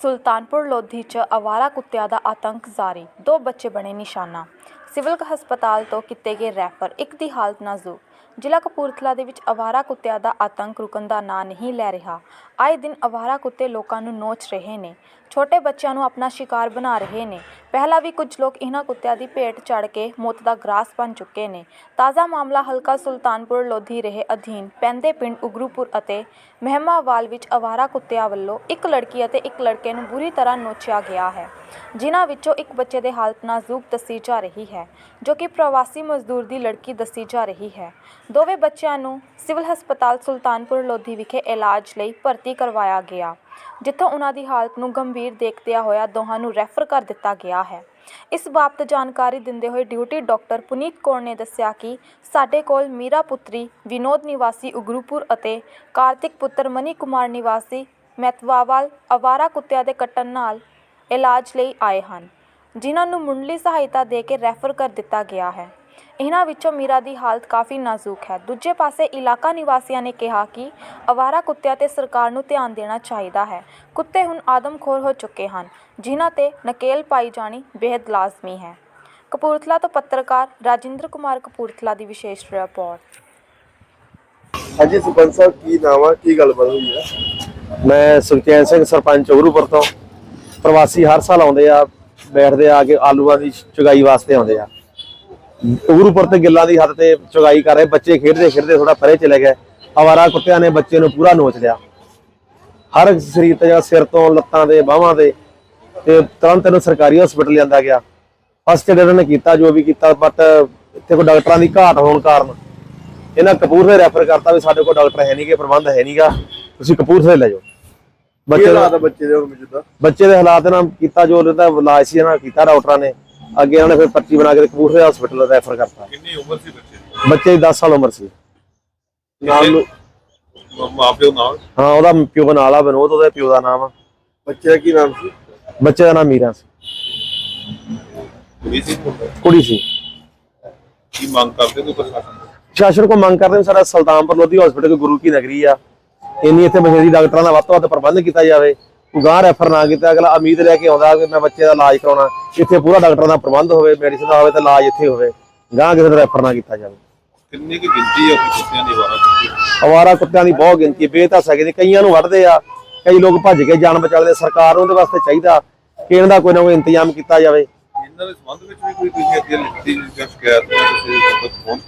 ਸੁਲਤਾਨਪੁਰ ਲੋਧੀ 'ਚ ਆਵਾਰਾ ਕੁੱਤਿਆਂ ਦਾ ਆਤੰਕ ਜਾਰੀ, ਦੋ ਬੱਚੇ ਬਣੇ ਨਿਸ਼ਾਨਾ। ਸਿਵਲ ਹਸਪਤਾਲ ਤੋਂ ਕੀਤੇ ਗਏ ਰੈਫਰ, ਇੱਕ ਦੀ ਹਾਲਤ ਨਾਜ਼ੁਕ। ਜ਼ਿਲ੍ਹਾ ਕਪੂਰਥਲਾ ਦੇ ਵਿੱਚ ਆਵਾਰਾ ਕੁੱਤਿਆਂ ਦਾ ਆਤੰਕ ਰੁਕਣ ਦਾ ਨਾਂ ਨਹੀਂ ਲੈ ਰਿਹਾ। ਆਏ ਦਿਨ ਆਵਾਰਾ ਕੁੱਤੇ ਲੋਕਾਂ ਨੂੰ ਨੋਚ ਰਹੇ ਨੇ, ਛੋਟੇ ਬੱਚਿਆਂ ਨੂੰ ਆਪਣਾ ਸ਼ਿਕਾਰ ਬਣਾ ਰਹੇ ਨੇ। ਪਹਿਲਾਂ ਵੀ ਕੁਝ ਲੋਕ ਇਹਨਾਂ ਕੁੱਤਿਆਂ ਦੀ ਭੇਟ ਚੜ੍ਹ ਕੇ ਮੌਤ ਦਾ ਗਰਾਸ ਬਣ ਚੁੱਕੇ ਨੇ। ਤਾਜ਼ਾ ਮਾਮਲਾ ਹਲਕਾ ਸੁਲਤਾਨਪੁਰ ਲੋਧੀ ਰਹੇ ਅਧੀਨ ਪੈਂਦੇ ਪਿੰਡ ਉਗਰੂਪੁਰ ਅਤੇ ਮਹਿਮਾਵਾਲ ਵਿੱਚ ਅਵਾਰਾ ਕੁੱਤਿਆਂ ਵੱਲੋਂ ਇੱਕ ਲੜਕੀ ਅਤੇ ਇੱਕ ਲੜਕੇ ਨੂੰ ਬੁਰੀ ਤਰ੍ਹਾਂ ਨੋਚਿਆ ਗਿਆ ਹੈ। ਜਿਨ੍ਹਾਂ ਵਿੱਚੋਂ ਇੱਕ ਬੱਚੇ ਦੇ ਹਾਲਤ ਨਾਜ਼ੁਕ ਦੱਸੀ ਜਾ ਰਹੀ ਹੈ, ਜੋ ਕਿ ਪ੍ਰਵਾਸੀ ਮਜ਼ਦੂਰ ਦੀ ਲੜਕੀ ਦੱਸੀ ਜਾ ਰਹੀ ਹੈ। ਦੋਵੇਂ ਬੱਚਿਆਂ ਨੂੰ ਸਿਵਲ ਹਸਪਤਾਲ ਸੁਲਤਾਨਪੁਰ ਲੋਧੀ ਵਿਖੇ ਇਲਾਜ ਲਈ ਭਰਤੀ ਕਰਵਾਇਆ ਗਿਆ। ਜਿੱਥੋਂ ਉਹਨਾਂ ਦੀ ਹਾਲਤ ਨੂੰ ਗੰਭੀਰ ਦੇਖਦਿਆਂ ਹੋਇਆ ਦੋਹਾਂ ਨੂੰ ਰੈਫਰ ਕਰ ਦਿੱਤਾ ਗਿਆ ਹੈ। ਇਸ ਬਾਬਤ ਜਾਣਕਾਰੀ ਦਿੰਦੇ ਹੋਏ ਡਿਊਟੀ ਡਾਕਟਰ ਪੁਨੀਤ ਕੌਰ ਨੇ ਦੱਸਿਆ ਕਿ ਸਾਡੇ ਕੋਲ ਮੀਰਾ ਪੁੱਤਰੀ, ਵਿਨੋਦ ਨਿਵਾਸੀ ਉਗਰੂਪੁਰ ਅਤੇ ਕਾਰਤਿਕ ਪੁੱਤਰ ਮਨੀ ਕੁਮਾਰ ਨਿਵਾਸੀ, ਮੈਤਵਾਵਾਲ ਅਵਾਰਾ ਕੁੱਤਿਆਂ ਦੇ ਕੱਟਣ ਨਾਲ ਇਲਾਜ ਲਈ ਆਏ ਹਨ, ਜਿਨ੍ਹਾਂ ਨੂੰ ਮੁੱਢਲੀ ਸਹਾਇਤਾ ਦੇ ਕੇ ਰੈਫਰ ਕਰ ਦਿੱਤਾ ਗਿਆ ਹੈ। ਇਹਨਾਂ ਵਿੱਚੋਂ ਮੀਰਾ ਦੀ ਹਾਲਤ ਕਾਫੀ ਨਾਜ਼ੁਕ ਹੈ। ਦੂਜੇ ਪਾਸੇ ਇਲਾਕਾ ਨਿਵਾਸੀਆਂ ਨੇ ਕਿਹਾ ਕਿ ਅਵਾਰਾ ਕੁੱਤਿਆਂ ਤੇ ਸਰਕਾਰ ਨੂੰ ਧਿਆਨ ਦੇਣਾ ਚਾਹੀਦਾ ਹੈ। ਕੁੱਤੇ ਹੁਣ ਆਦਮਖੋਰ ਹੋ ਚੁੱਕੇ ਹਨ ਜਿਨ੍ਹਾਂ ਤੇ ਨਕੇਲ ਪਾਈ ਜਾਣੀ ਬੇहद ਲਾਜ਼ਮੀ ਹੈ। ਕਪੂਰਥਲਾ ਤੋਂ ਪੱਤਰਕਾਰ ਰਾਜਿੰਦਰ ਕੁਮਾਰ ਕਪੂਰਥਲਾ ਦੀ ਵਿਸ਼ੇਸ਼ ਰਿਪੋਰਟ। ਹਾਂਜੀ ਸਰਪੰਚ ਸਾਹਿਬ ਕੀ ਨਾਮ ਆ? ਕੀ ਗੱਲਬਾਤ ਹੋਈ ਆ? ਮੈਂ ਸੁਖਚੈਨ ਸਿੰਘ ਸਰਪੰਚ ਉਗਰੂਪੁਰ ਤੋਂ। ਪ੍ਰਵਾਸੀ ਹਰ ਸਾਲ ਆਉਂਦੇ ਆ ਬੈਠਦੇ ਆ ਕੇ ਆਲੂਆਂ ਦੀ ਚੁਗਾਈ ਵਾਸਤੇ ਆਉਂਦੇ ਆ। ਉਗਰੂਪੁਰ ਤੇ ਗਿੱਲਾਂ ਦੀ ਹੱਦ ਤੇ ਚੁਗਾਈ ਕਰ ਰਹੇ ਬੱਚੇ ਖੇਡਦੇ ਖੇਡਦੇ ਥੋੜਾ ਪਰੇ ਚਲੇ ਗਏ। ਅਵਾਰਾ ਕੁੱਤਿਆਂ ਨੇ ਬੱਚੇ ਨੂੰ ਪੂਰਾ ਨੋਚ ਲਿਆ। ਹਰ ਸਰੀਰ ਤੇ ਜਾਂ ਸਿਰ ਤੋਂ ਲੱਤਾਂ ਦੇ ਬਾਹਾਂ ਦੇ ਤੇ ਤੁਰੰਤ ਇਹਨੂੰ ਸਰਕਾਰੀ ਹਸਪੀਟਲ ਲਿਆਂਦਾ ਗਿਆ। ਫਸਟ ਏਡ ਇਹਨਾਂ ਨੇ ਕੀਤਾ ਜੋ ਵੀ ਕੀਤਾ ਬਟ ਇੱਥੇ ਕੋਈ ਡਾਕਟਰਾਂ ਦੀ ਘਾਟ ਹੋਣ ਕਾਰਨ ਇਹਨਾਂ ਕਪੂਰਥਲੇ ਰੈਫਰ ਕਰਤਾ ਵੀ ਸਾਡੇ ਕੋਲ ਡਾਕਟਰ ਹੈ ਨਹੀਂਗੇ ਪ੍ਰਬੰਧ ਹੈ ਨਹੀਂਗਾ। ਤੁਸੀਂ ਕਪੂਰਥਲੇ ਲੈ ਜਾਓ। ਬੱਚੇ ਦਾ ਬੱਚੇ ਦੇ ਹੁਣ ਮੌਜੂਦਾ? ਬੱਚੇ ਦੇ ਹਾਲਾਤ ਇਹਨਾਂ ਕੀਤਾ ਜੋ ਉਹਦਾ ਇਲਾਜ ਸੀ ਇਹਨਾਂ ਕੀਤਾ ਡਾਕਟਰਾਂ ਨੇ। ਅੱਗੇ ਇਹਨਾਂ ਨੇ ਫਿਰ ਪਰਚੀ ਬਣਾ ਕੇ ਕਪੂਰਥਲੇ ਹਸਪੀਟਲ ਰੈਫਰ ਕਰਤਾ। ਕਿੰਨੀ ਉਮਰ ਸੀ ਬੱਚੇ ਦੀ? ਬੱਚੇ ਦੀ 10 ਸਾਲ ਉਮਰ ਸੀ। ਨਾਲ ਨੂੰ- ਮ- ਮਾਪਿਓ ਨਾਲ? ਹਾਂ ਉਹਦਾ ਪਿਓ ਨਾਲ ਆ ਵਿਨੋਦ ਉਹਦੇ ਪਿਓ ਦਾ ਨਾਮ ਆ। ਬੱਚੇ ਦਾ ਕੀ ਨਾਮ ਸੀ? ਬੱਚੇ ਦਾ ਨਾਮ ਮੀਰਾ ਸੀ। ਕੁੜੀ ਸੀ? ਕੁੜੀ ਸੀ। ਕੀ ਮੰਗ ਕਰਦੇ ਕੋਈ ਪ੍ਰਸ਼ਾਸਨ ਤੋਂ? ਸ਼ਾਸਨ ਕੋ ਮੰਗ ਕਰਦੇ ਨੇ ਸਾਡਾ ਸੁਲਤਾਨਪੁਰ ਲੋਧੀ ਹਸਪੀਟਲ ਗੁਰੂ ਕੀ ਨਗਰੀ ਆ। ਇੰਨੀ ਇੱਥੇ ਬਥੇਰੀ ਡਾਕਟਰਾਂ ਦਾ ਵੱਧ ਤੋਂ ਵੱਧ ਪ੍ਰਬੰਧ ਕੀਤਾ ਜਾਵੇ। ਗਾਂ ਰੈਫਰ ਨਾ ਕੀਤਾ ਅਗਲਾ ਉਮੀਦ ਲੈ ਕੇ ਆਉਂਦਾ ਕਿ ਮੈਂ ਬੱਚੇ ਦਾ ਇਲਾਜ ਕਰਾਉਣਾ ਇੱਥੇ ਪੂਰਾ ਡਾਕਟਰਾਂ ਦਾ ਪ੍ਰਬੰਧ ਹੋਵੇ ਮੈਡੀਸਨ ਦਾ ਹੋਵੇ ਤੇ ਇਲਾਜ ਇੱਥੇ ਹੋਵੇ ਗਾਂ ਕਿਸੇ ਦਾ ਰੈਫਰ ਨਾ ਕੀਤਾ ਜਾਵੇ। ਕਿੰਨੀ ਕੀ ਗਿਣਤੀ ਹੈ ਕੁੱਤਿਆਂ ਦੀ ਵਾਰਾ ਕੁੱਤੀ ਅਵਾਰਾ ਕੁੱਤਿਆਂ ਦੀ ਬਹੁਤ ਗਿਣਤੀ ਹੈ ਬੇਤਹਾਸਾ ਗਿਣਤੀ ਕਈਆਂ ਨੂੰ ਵੱਢਦੇ ਆ ਕਈ ਲੋਕ ਭੱਜ ਕੇ ਜਾਨ ਬਚਾਉਂਦੇ ਸਰਕਾਰ ਨੂੰ ਉਹਦੇ ਵਾਸਤੇ ਚਾਹੀਦਾ ਕਿ ਇਹਨਾਂ ਦਾ ਕੋਈ ਨਾ ਕੋਈ ਇੰਤਜ਼ਾਮ ਕੀਤਾ ਜਾਵੇ। ਇਹਨਾਂ ਦੇ ਸੰਬੰਧ ਵਿੱਚ ਵੀ ਕੋਈ ਤੁਸੀਂ ਅੱਗੇ ਲਿਖਤੀ ਜਾਂ ਸ਼ਿਕਾਇਤ ਜਾਂ ਕਿਸੇ ਤੱਕ ਪਹੁੰਚ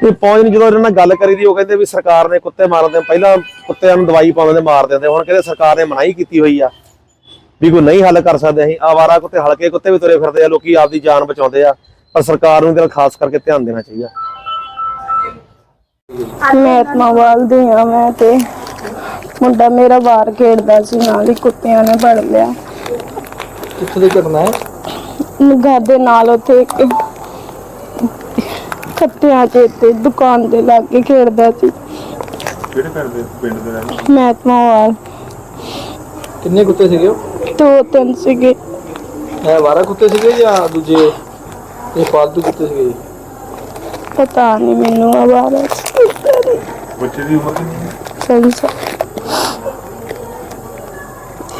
ਤੇ ਪਹੁੰਚ ਨਹੀਂ ਜਦੋਂ ਇਹਨਾਂ ਨਾਲ ਗੱਲ ਕਰੀ ਦੀ ਉਹ ਕਹਿੰਦੇ ਵੀ ਸਰਕਾਰ ਨੇ ਕੁੱਤੇ ਮਾਰਨ ਦੇ ਪਹਿਲਾਂ ਕੁੱਤਿਆਂ ਨੂੰ ਦਵਾਈ ਪਾਉਂਦੇ ਤੇ ਮਾਰ ਦਿੰਦੇ ਹੁਣ ਕਹਿੰਦੇ ਸਰਕਾਰ ਨੇ ਮਨਾਹੀ ਕੀਤੀ ਹੋਈ ਆ ਵੀ ਕੋਈ ਨਹੀਂ ਹੱਲ ਕਰ ਸਕਦੇ ਅਸੀਂ। ਆਵਾਰਾ ਕੁੱਤੇ ਹਲਕੇ ਕੁੱਤੇ ਵੀ ਤੁਰੇ ਫਿਰਦੇ ਆ ਲੋਕੀ ਆਪਦੀ ਜਾਨ ਬਚਾਉਂਦੇ ਆ ਪਰ ਸਰਕਾਰ ਨੂੰ ਇਹਦੇ ਨਾਲ ਖਾਸ ਕਰਕੇ ਧਿਆਨ ਦੇਣਾ ਚਾਹੀਦਾ। ਮੈਂ ਆਪਣਾ ਵਾਲਦੀ ਹਾਂ ਮੈਂ ਤੇ। ਮੁੰਡਾ ਮੇਰਾ ਬਾਹਰ ਖੇਡਦਾ ਸੀ ਨਾਲ ਹੀ ਕੁੱਤਿਆਂ ਨੇ ਫੜ ਲਿਆ। ਕਿੱਥੇ ਦੀ ਘਟਨਾ ਹੈ? ਘਰ ਦੇ ਨਾਲ ਉੱਥੇ ਇੱਕ ਖੱਤਿਆਂ ਚ ਤੇ ਦੁਕਾਨ ਦੇ ਲਾਗੇ ਖੇਡਦਾ ਸੀ। ਕਿਹੜੇ ਪਿੰਡ ਦੇ ਪਿੰਡ ਦੇ ਰਹਿਣ ਵਾਲ? ਕਿੰਨੇ ਕੁੱਤੇ ਸੀਗੇ ਉਹ? ਦੋ ਤਿੰਨ ਸੀਗੇ। ਇਹ ਵਾਰਾ ਕੁੱਤੇ ਸੀਗੇ ਜਾਂ ਦੂਜੇ ਇਹ ਪਾਲਤੂ ਕੁੱਤੇ ਸੀਗੇ ਜੀ? ਪਤਾ ਨਹੀਂ ਮੈਨੂੰ ਆਵਾਰਾ ਬੱਚੇ ਦੀ ਉਮਰ ਕਿੰਨੀ ਹੈ? ਸੰਸਾ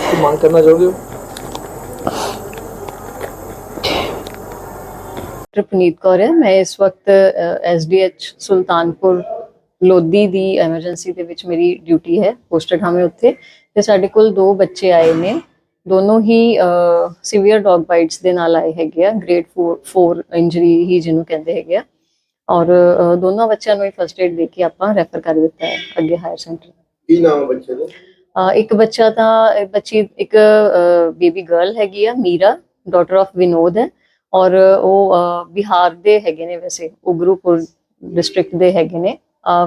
ਕੀ ਮੰਗ ਕਰਨਾ ਚਾਹੁੰਦੇ ਹੋ ਡਾਕਟਰ ਪੁਨੀਤ ਕੌਰ ਹੈ। ਮੈਂ ਇਸ ਵਕਤ ਐਸਡੀਐਚ ਸੁਲਤਾਨਪੁਰ ਲੋਧੀ ਦੀ ਐਮਰਜੈਂਸੀ ਦੇ ਵਿੱਚ ਮੇਰੀ ਡਿਊਟੀ ਹੈ ਪੋਸਟਡ ਹਾਂ ਮੈਂ ਉੱਥੇ। ਤੇ ਸਾਡੇ ਕੋਲ ਦੋ ਬੱਚੇ ਆਏ ਨੇ। ਦੋਨੋਂ ਹੀ ਸੀਵੀਅਰ ਡੌਗ ਬਾਈਟਸ ਦੇ ਨਾਲ ਆਏ ਹੈਗੇ ਆ। ਗ੍ਰੇਡ 4 4 ਇੰਜਰੀ ਹੀ ਜਿਹਨੂੰ ਕਹਿੰਦੇ ਹੈਗੇ ਆ। ਔਰ ਦੋਨੋਂ ਬੱਚਿਆਂ ਨੂੰ ਹੀ ਫਰਸਟ ਏਡ ਦੇ ਕੇ ਆਪਾਂ ਰੈਫਰ ਕਰ ਦਿੱਤਾ ਹੈ ਅੱਗੇ ਹਾਇਰ ਸੈਂਟਰ ਕੀ ਨਾਮ ਬੱਚੇ ਦਾ? ਇੱਕ ਬੱਚਾ ਤਾਂ ਬੱਚੀ ਇੱਕ ਬੇਬੀ ਗਰਲ ਹੈਗੀ ਆ ਮੀਰਾ ਡਾਟਰ ਆਫ ਵਿਨੋਦ ਹੈ। ਔਰ ਉਹ ਬਿਹਾਰ ਦੇ ਹੈਗੇ ਨੇ ਵੈਸੇ ਉਗਰੂਪੁਰ ਡਿਸਟ੍ਰਿਕਟ ਦੇ ਹੈਗੇ ਨੇ।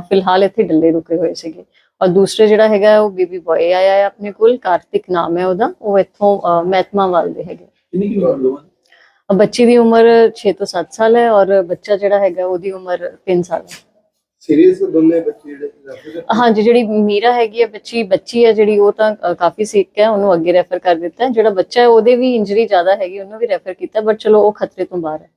ਫਿਲਹਾਲ ਇੱਥੇ ਡੱਲੇ ਰੁਕੇ ਹੋਏ ਸੀਗੇ। ਔਰ ਦੂਸਰੇ ਜਿਹੜਾ ਹੈਗਾ ਉਹ ਬੇਬੀ ਬॉय ਆਇਆ ਹੈ ਆਪਣੇ ਕੋਲ ਕਾਰਤਿਕ ਨਾਮ ਹੈ ਉਹਦਾ। ਉਹ ਇੱਥੋਂ ਅ, ਮਹਿਤਮਾਵਾਲ ਦੇ ਹੈਗੇ। ਕਿੰਨੀ ਕੀ ਉਮਰ ਦੋਵਾਂ ਦੀ? ਅ, ਬੱਚੀ ਦੀ ਉਮਰ 6 ਤੋਂ 7 ਸਾਲ ਹੈ ਔਰ ਬੱਚਾ ਜਿਹੜਾ ਹੈਗਾ ਉਹਦੀ ਉਮਰ 3 ਸਾਲ ਹੈ। ਸੀਰੀਅਸ ਦੋਨੇ ਬੱਚੇ ਜਿਹੜੇ ਰੈਫਰ ਹਾਂਜੀ ਜਿਹੜੀ ਮੀਰਾ ਹੈਗੀ ਹੈ ਬੱਚੀ ਬੱਚੀ ਹੈ ਜਿਹੜੀ ਉਹ ਤਾਂ ਅ, ਕਾਫੀ ਸਿੱਕ ਹੈ ਉਹਨੂੰ ਅੱਗੇ ਰੈਫਰ ਕਰ ਦਿੱਤਾ ਹੈ। ਜਿਹੜਾ ਬੱਚਾ ਹੈ ਉਹਦੇ ਵੀ ਇੰਜਰੀ ਜ਼ਿਆਦਾ ਹੈਗੀ ਉਹਨੂੰ ਵੀ ਰੈਫਰ ਕੀਤਾ ਬਟ ਚਲੋ ਉਹ ਖਤਰੇ ਤੋਂ ਬਾਹਰ ਹੈ